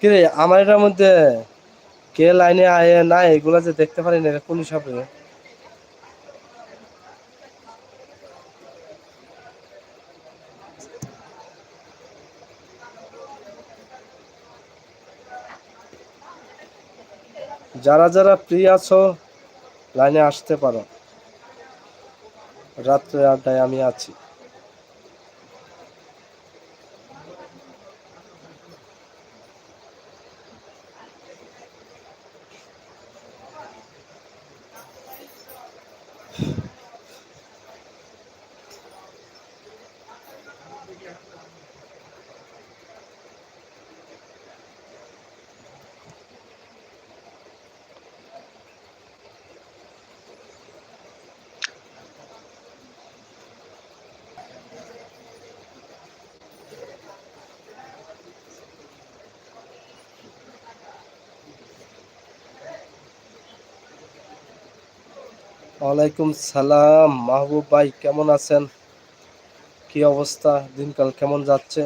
কিরে, আমার এটার মধ্যে কে লাইনে আয় না এগুলা যে দেখতে পারি না কোন হিসাবে? যারা যারা ফ্রি আছো, লাইনে আসতে পারো। রাত্রে আড্ডায় আমি আছি। ওয়ালাইকুম সালাম, মাহবুব ভাই কেমন আছেন? কি অবস্থা? দিনকাল কেমন যাচ্ছে?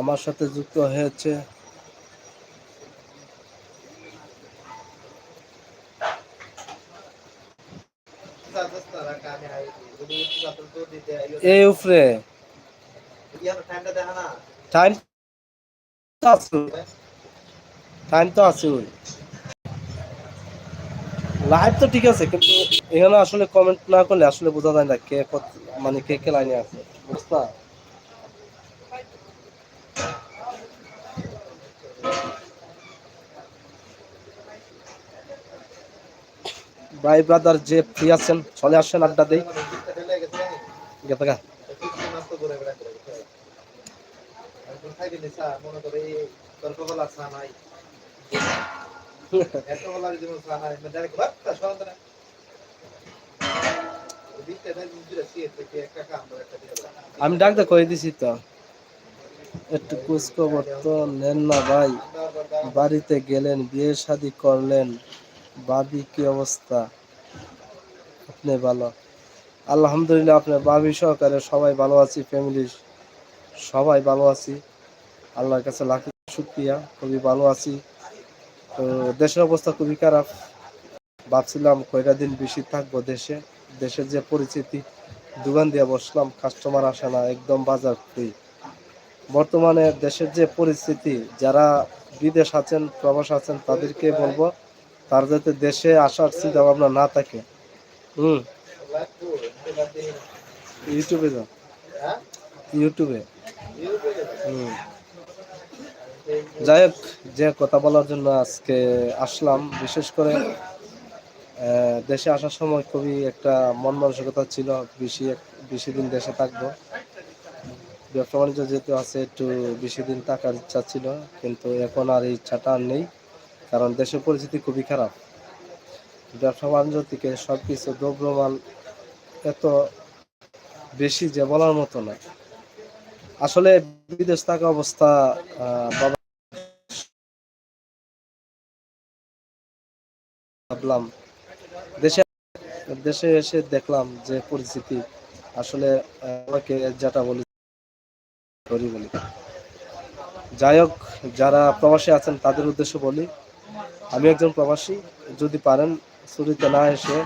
আমার সাথে যুক্ত হয়েছে। এই উপরে টাইম তো আছে টাইম তো আছে লাইভ তো ঠিক আছে, কিন্তু এখানে আসলে কমেন্ট না করলে আসলে বোঝা যায় না কে মানে কে কে লাইনে আছে, বুঝতা? ভাই ব্রাদার যে ফ্রি আছেন, চলে আসেন আড্ডা দেই। গেতে গা আমি ডাক্তার কয়ে দিছি তো। একটু কুচ খবর তো নেন না ভাই। বাড়িতে গেলেন, বিয়ে শাদি করলেন। বাবি কি অবস্থা? আপনি ভালো? আলহামদুলিল্লাহ আপনার বাবি সহকারে সবাই ভালো আছি, ফ্যামিলির সবাই ভালো আছি। আল্লাহর কাছে লাখ শুক্রিয়া, খুবই ভালো আছি। তো দেশের অবস্থা খুবই খারাপ। ভাবছিলাম কয়টা দিন বেশি থাকব দেশে। দেশের যে পরিচিতি দোকান দিয়ে বসলাম কাস্টমার আসে না, একদম বাজার ফ্রি বর্তমানে দেশের যে পরিস্থিতি, যারা বিদেশ আছেন, প্রবাস আছেন, তাদেরকে বলব, তার যাতে দেশে আসার চিন্তা ভাবনা না থাকে। হুম। ইউটিউবে যাও। ইউটিউবে। হুম। যাই হোক, যে কথা বলার জন্য আজকে আসলাম, বিশেষ করে দেশে আসার সময় খুবই একটা মন মানসিকতা ছিল, বেশি বেশি দিন দেশে থাকব। ব্যবসা বাণিজ্য যেহেতু আছে, একটু বেশি দিন থাকার ইচ্ছা ছিল, কিন্তু এখন আর এই ইচ্ছাটা আর নেই, কারণ দেশের পরিস্থিতি খুবই খারাপ। ব্যবসা বাণিজ্য থেকে সব কিছু দ্রব্যমান এত বেশি যে বলার মতো না। আসলে বিদেশ থাকা অবস্থা ভাবলাম, দেশে দেশে এসে দেখলাম যে পরিস্থিতি আসলে আমাকে যেটা বলি ধরি বলি। যাই হোক, যারা প্রবাসী আছেন তাদের উদ্দেশ্য বলি, আমি একজন প্রবাসী, যদি পারেন ছুটিতে না এসে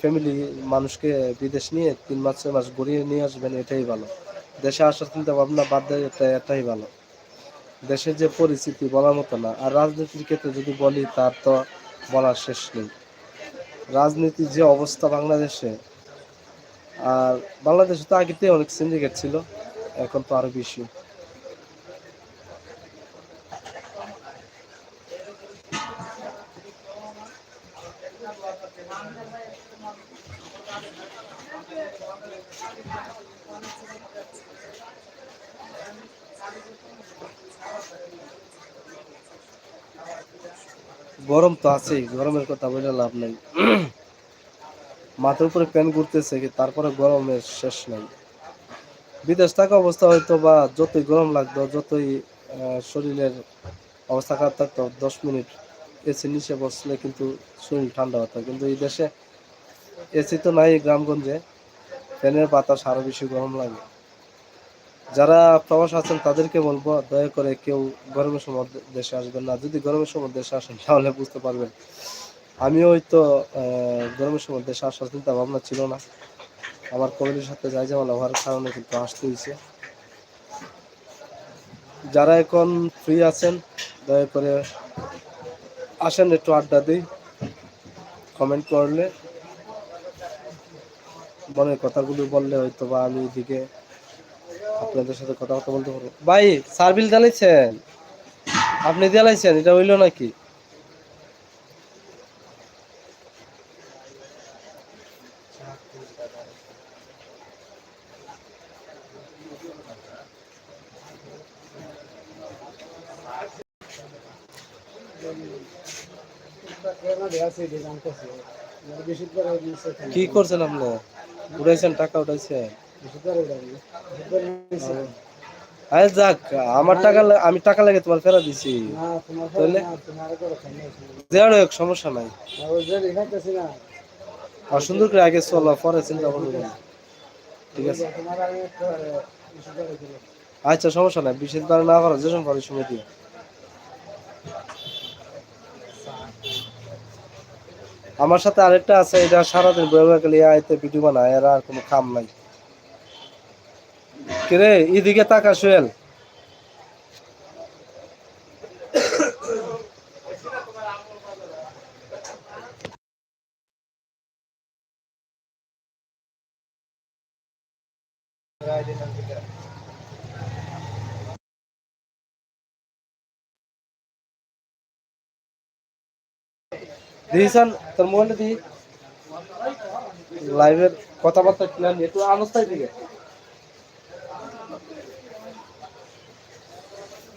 ফ্যামিলি মানুষকে বিদেশ নিয়ে তিন মাস, ছয় মাস ঘুরিয়ে নিয়ে আসবেন, এটাই ভালো। দেশে আসার চিন্তা ভাবনা বাদ দেয় এটা এটাই ভালো। দেশের যে পরিস্থিতি বলার মতো না। আর রাজনীতির ক্ষেত্রে যদি বলি, তার তো বলার শেষ নেই। রাজনীতি যে অবস্থা বাংলাদেশে, আর বাংলাদেশে তো আগেতে অনেক সিন্ডিকেট ছিল, এখন তো আরও বেশি। আছেই গরমের কথা বলে লাভ নেই। মাথার উপরে প্যান ঘুরতেছে তারপরে গরমের শেষ নাই। বিদেশ থাকা অবস্থা হয়তো বা যতই গরম লাগতো, যতই শরীরের অবস্থা খারাপ থাকতো, দশ মিনিট এসি নিচে বসলে কিন্তু শরীর ঠান্ডা হতো। কিন্তু এই দেশে এসি তো নাই গ্রামগঞ্জে, ফ্যানের বাতাস আরও বেশি গরম লাগে। যারা প্রবাস আছেন, তাদেরকে বলব, দয়া করে কেউ গরমের সময় দেশে আসবেন না। যদি গরমের সময় দেশে আসেন, তাহলে বুঝতে পারবেন। আমিও হয়তো গরমের সময় দেশে আসার চিন্তা ভাবনা ছিল না। আমার কমিটির সাথে যাই যেমন হওয়ার কারণে কিন্তু আসতে হয়েছে যারা এখন ফ্রি আছেন, দয়া করে আসেন, একটু আড্ডা দিই। কমেন্ট করলে, মনের কথাগুলো বললে হয়তো বা আমি এদিকে আপনাদের সাথে কথাবার্তা বলতে পারব ভাই, সার্ভিল জ্বালাইছেন? আপনি জ্বালাইছেন? এটা হইল নাকি? কি করছেন আপনি? উঠাইছেন, টাকা উঠাইছেন? আরে যাক, আমার টাকা আমি টাকা লাগে তোমার ফেরত দিছি। সমস্যা নাই। আর সুন্দর করে আগে চলো, পরে চিন্তা করব ঠিক আছে। আচ্ছা সমস্যা নাই, বিশেষ বার না করো যে সময় সময় দিও। আমার সাথে আরেকটা আছে, এটা সারাদিন বয়ে গেলে আইতে ভিডিও বানায়, এর আর কোনো কাম নাই। কিরে এদিকে তাকা সোহেল দিয়েছেন তোর মোবাইলটা দি লাইভের কথাবার্তা একটু আনস্তাই দিকে।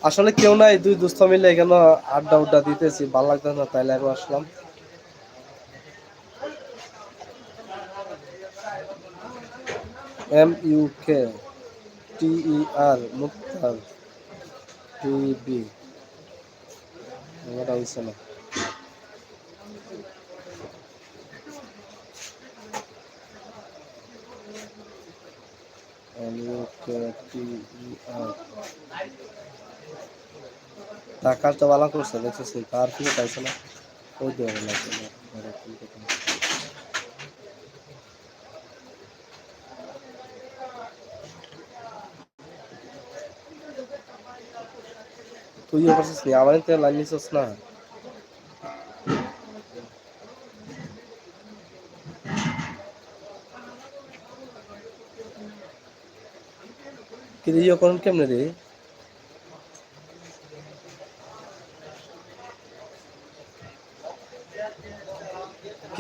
আসলে কেউ নাই, দুই দুস্থ মিলে এখানে আড্ডা উড্ডা দিতেছি, ভালো লাগতো না তাই লাইভে আসলাম। M U K T E R মুক্তার এটা হয়েছে না। M U K T E আর টাকাটা ভালো করছে দেখতেছি তার কি পাইছে না ওই দেওয়া লাগছে না আরে কি কথা। তুইও করছিস নি আমার তো লাইন নিছিস না কিন্তু ইয়ে করুন কেমনে রে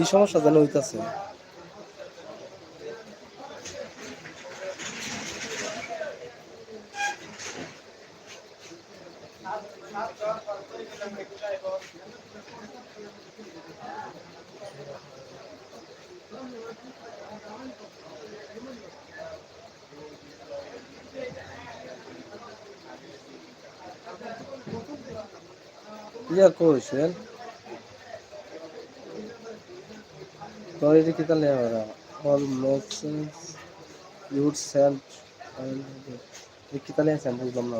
কি সমস্যা জানো হইতাছে? ইয়া কইস রেল তোর এটা কি তাহলে অল মেসেজ ইউড সেন্ড কি তাহলে আছে আমি বুঝলাম না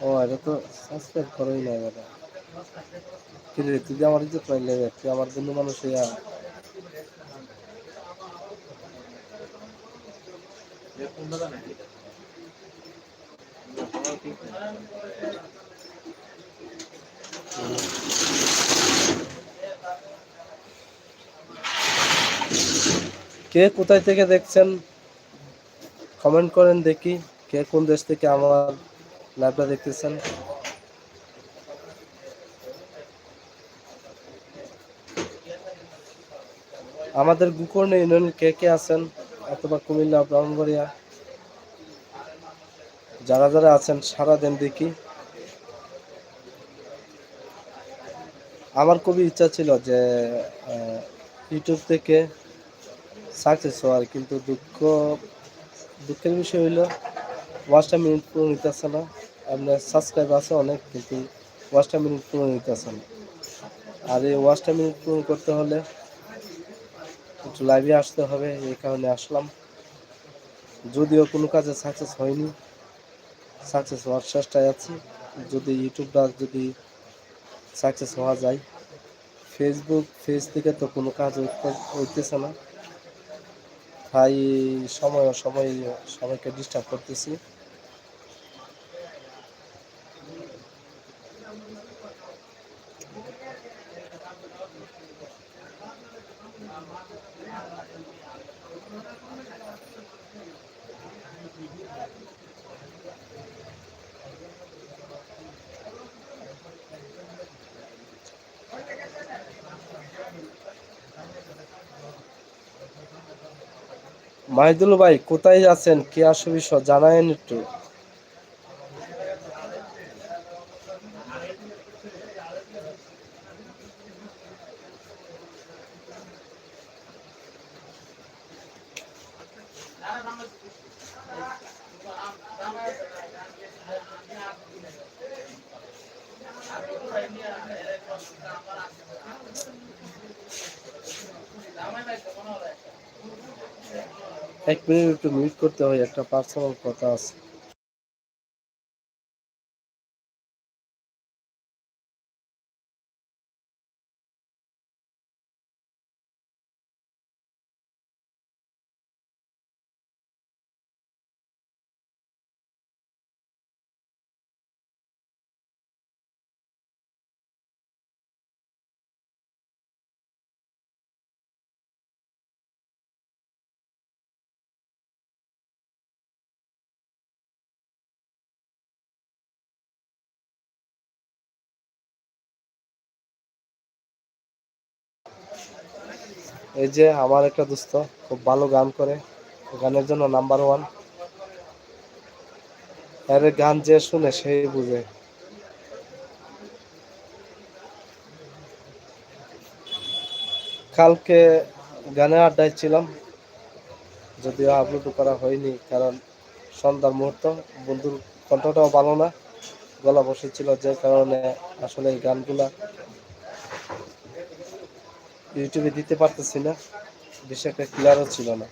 ও এটা তো সাবস্ক্রাইব করেই না এবার কি রে তুই আমার ইজ্জত পাইলে তুই আমার বন্ধু মানুষ হইয়া কে কোথায় থেকে দেখছেন? কমেন্ট করেন দেখি কে কোন দেশ থেকে আমার লাইভটা দেখতেছেন। আমাদের গুকর্ণ ইউনিয়ন কে কে আছেন? অথবা কুমিল্লা, ব্রাহ্মণবাড়িয়া। যারা যারা আছেন, সারা দিন দেখি। আমার খুবই ইচ্ছা ছিল যে ইউটিউব থেকে সাকসেস হওয়ার, কিন্তু দুঃখ, দুঃখের বিষয় হইল ওয়াচটা মিনিট পুরো নিতেছে না। আপনার সাবস্ক্রাইব আছে অনেক, কিন্তু ওয়াচটা মিনিট পুরো নিতেছে না। আর এই ওয়াচটা মিনিট পূরণ করতে হলে একটু লাইভে আসতে হবে, এই কারণে আসলাম। যদিও কোনো কাজে সাকসেস হয়নি সাকসেস হওয়ার চেষ্টায় আছি। যদি ইউটিউবটা যদি সাকসেস হওয়া যায় ফেসবুক ফেস থেকে তো কোনো কাজ হইতে- হইতেছে না। তাই সময় সময় সবাইকে ডিস্টার্ব করতেছি। মাহিদুল ভাই কোথায় আছেন? কেয়া আসবিষ জানায়েন একটু। এক মিনিট একটু মিউট করতে হয় একটা পার্সোনাল কথা আছে। এই যে আমার একটা দোস্ত, খুব ভালো গান করে। গানের জন্য নাম্বার ওয়ানের গান যে শুনে সেই বুঝে। কালকে গানের আড্ডায় ছিলাম, যদিও আপলোড করা হয়নি, কারণ সন্ধ্যার মুহূর্ত। বন্ধুর কণ্ঠটাও ভালো না, গলা বসেছিল যে কারণে আসলে এই গানগুলা ইউটিউবে দিতে পারতেছি না বেশি একটা ক্লিয়ারও ছিল না।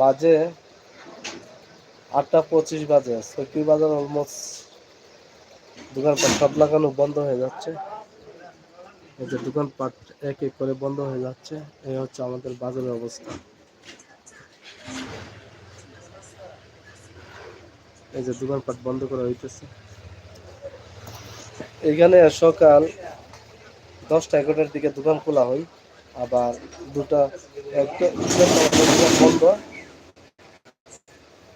বাজে আটটা পঁচিশ বাজে সৈকি বাজার অলমোস্ট দোকানপাট সব লাগানো বন্ধ হয়ে যাচ্ছে। এই যে দোকানপাট এক এক করে বন্ধ হয়ে যাচ্ছে এই হচ্ছে আমাদের বাজারের অবস্থা। এই যে দোকানপাট বন্ধ করা হইতেছে। এখানে সকাল দশটা এগারোটার দিকে দোকান খোলা হয়, আবার দুটা বন্ধ।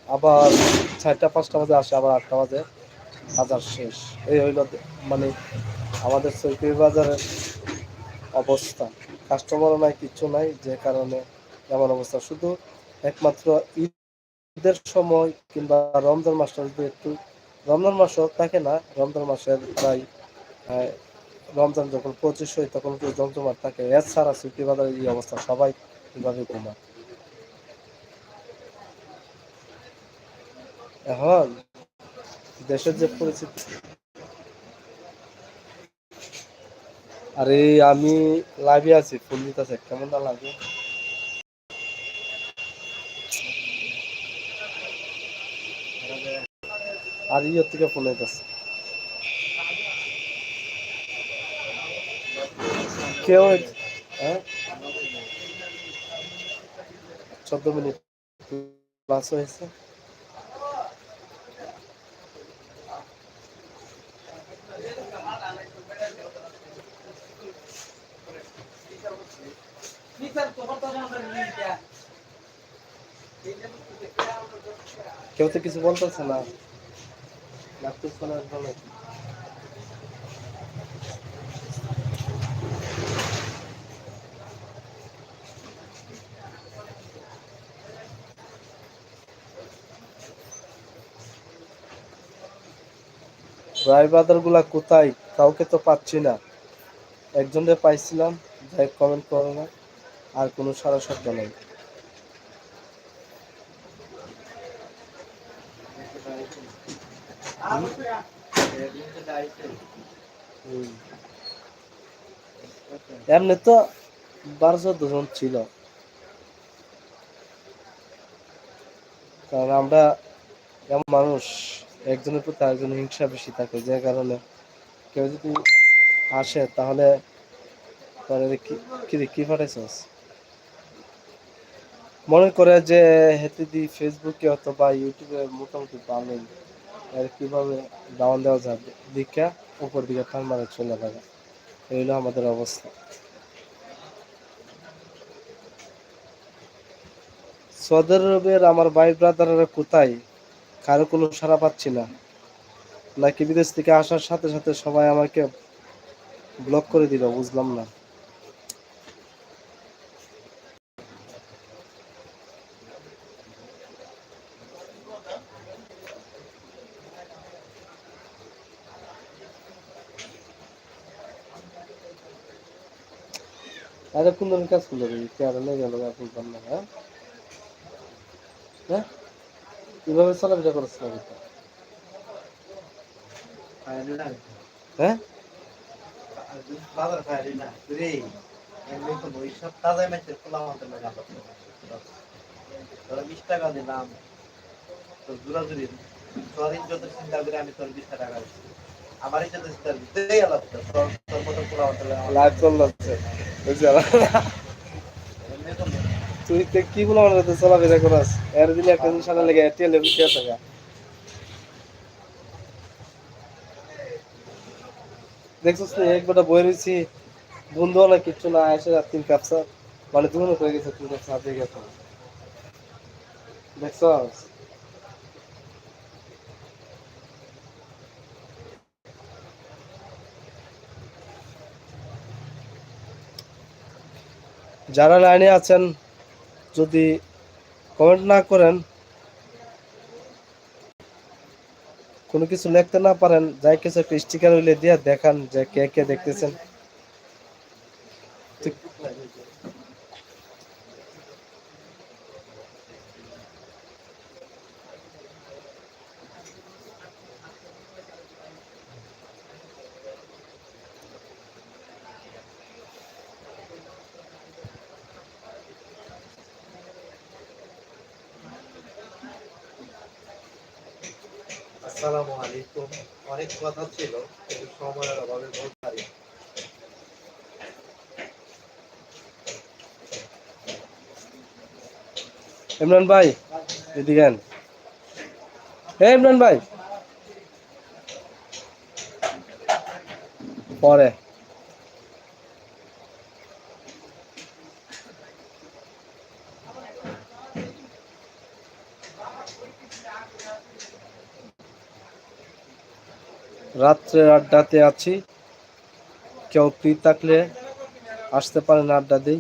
আবার চারটা, পাঁচটা বাজে আসে, আবার আটটা বাজে। বাজার শেষ। এই হইল মানে আমাদের চৈতি বাজারের অবস্থা। কাস্টমারও নাই, কিচ্ছু নাই, যে কারণে এমন অবস্থা। শুধু একমাত্র ঈদের সময় কিংবা রমজান মাসটা যদি একটু রমজান মাসও থাকে না, রমজান মাসের প্রায় রমজান যখন পঁচিশ হয় তখন একটু জমজমাট থাকে? এছাড়া চৈতি বাজারের এই অবস্থা সবাই কীভাবে ঘুমায়। এখন দেশের যে পরিস্থিতি। আরে, আমি লাইভে আছি ফোন দিতেছে, কেমন না লাগে? আর ইয়ের থেকে ফোন দিতেছে কেউ হ্যাঁ? চোদ্দ মিনিট ক্লাস হয়েছে। কেউ তো কিছু বলতেছে না। লাগতেছে গুলা কোথায়? কাউকে তো পাচ্ছি না। একজনকে পাইছিলাম, যাই কমেন্ট করো না। আর কোনো সারা শব্দ নেই। এমনি তো বারো চোদ্দ জন ছিল। কারণ আমরা এমন মানুষ, একজনের প্রতি আরেকজনের হিংসা বেশি থাকে, যে কারণে কেউ যদি আসে তাহলে কি কি মনে করে যে হেতে দি ফেসবুকে অথবা ইউটিউবে মোটামুটি ভালোই। আর কীভাবে ডাউন দেওয়া যাবে? দিকা উপর দিকে টান মারে চলে যাবে। এই হলো আমাদের অবস্থা। সৌদি আরবের আমার ভাই ব্রাদাররা কোথায়? কারও কোনো সাড়া পাচ্ছি না। নাকি বিদেশ থেকে আসার সাথে সাথে সবাই আমাকে ব্লক করে দিল, বুঝলাম না। কোন ধরনের কাজ করল রে গেল না হ্যাঁ হ্যাঁ কীভাবে চলাফেরা করছ না? হ্যাঁ? তোরা বিশ টাকা দিলাম তো জোরাজুরি তোর চিন্তা করে আমি তোর বিশ টাকা দিচ্ছি আমার যত চিন্তা তোর তোর লাইভ কল তুই কি বলে করাস? এর দিলে একটা লেগে টাকা দেখছিস এক বই রয়েছি। বন্ধু কিচ্ছু না এসে আর তিন কাপ চা। মানে দুনো হয়ে গেছে, তিন কাপ চা দিয়ে গেছে। দেখছস? যারা লাইনে আছেন, যদি কমেন্ট না করেন, কোনো কিছু লিখতে না পারেন, যাই কিছু একটা স্টিকার হইলে দিয়ে দেখান যে কে কে দেখতেছেন। আসসালামু আলাইকুম। অনেক কথা ছিল, কিন্তু সময়ের অভাবে বলতে পারি। ইমরান ভাই, এদিকে গান হে ইমরান ভাই। পরে। রাত্রে আড্ডাতে আছি। কেউ ফ্রি থাকলে আসতে পারেন আড্ডা দিই।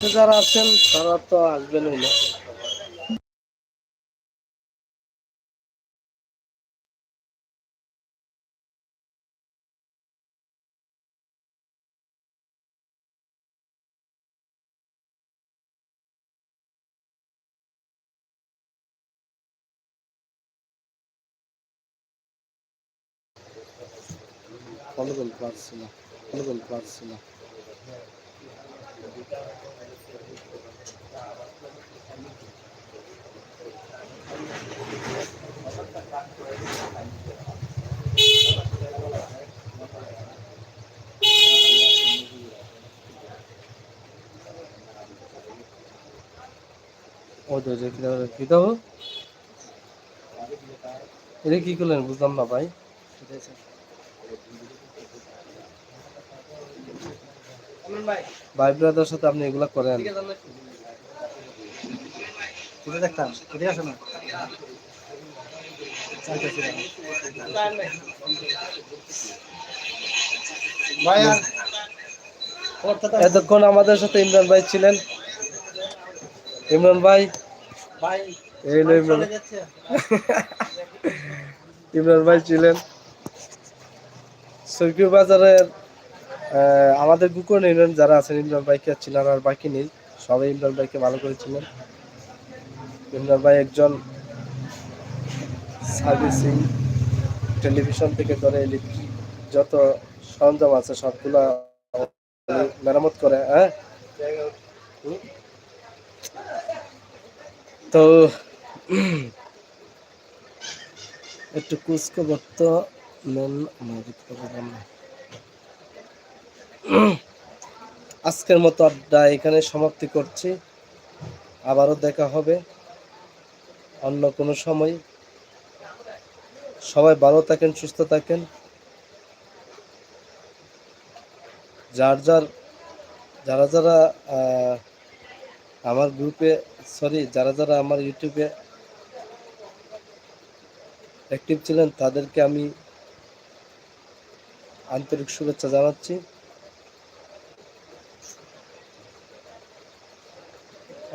যারা আছেন তারা তো আসবেনই না। ফলো পারছি না ফলো পারছি না। ধৈর্য কি দেবো এটা কি করলেন? বুঝলাম না ভাই। ভাই। ব্রাদার সাথে আপনি এগুলা করেন। দেখতাম আসে না। ভাই এতক্ষণ আমাদের সাথে ইমরান ভাই ছিলেন। ইমরান ভাই ভাই এই ইমরান। ইমরান ভাই ছিলেন। সৈকিউ বাজারের আমাদের গুকন ইউনিয়ন যারা আছেন ইমরান ভাইকে চিনার আর বাকি নেই সবাই ইমরান ভাইকে ভালো করে চিনেন ইমরান ভাই একজন সার্ভিসিং টেলিভিশন থেকে করে যত সরঞ্জাম আছে সবগুলা মেরামত করে হ্যাঁ তো একটু কুচখবর তো নেন না, দেখতে পেলাম না। আজকের মতো আড্ডা এখানে সমাপ্তি করছি। আবারও দেখা হবে অন্য কোনো সময়। সবাই ভালো থাকেন, সুস্থ থাকেন। যার যার, যারা যারা আমার গ্রুপে সরি যারা যারা আমার ইউটিউবে অ্যাক্টিভ ছিলেন, তাদেরকে আমি আন্তরিক শুভেচ্ছা জানাচ্ছি।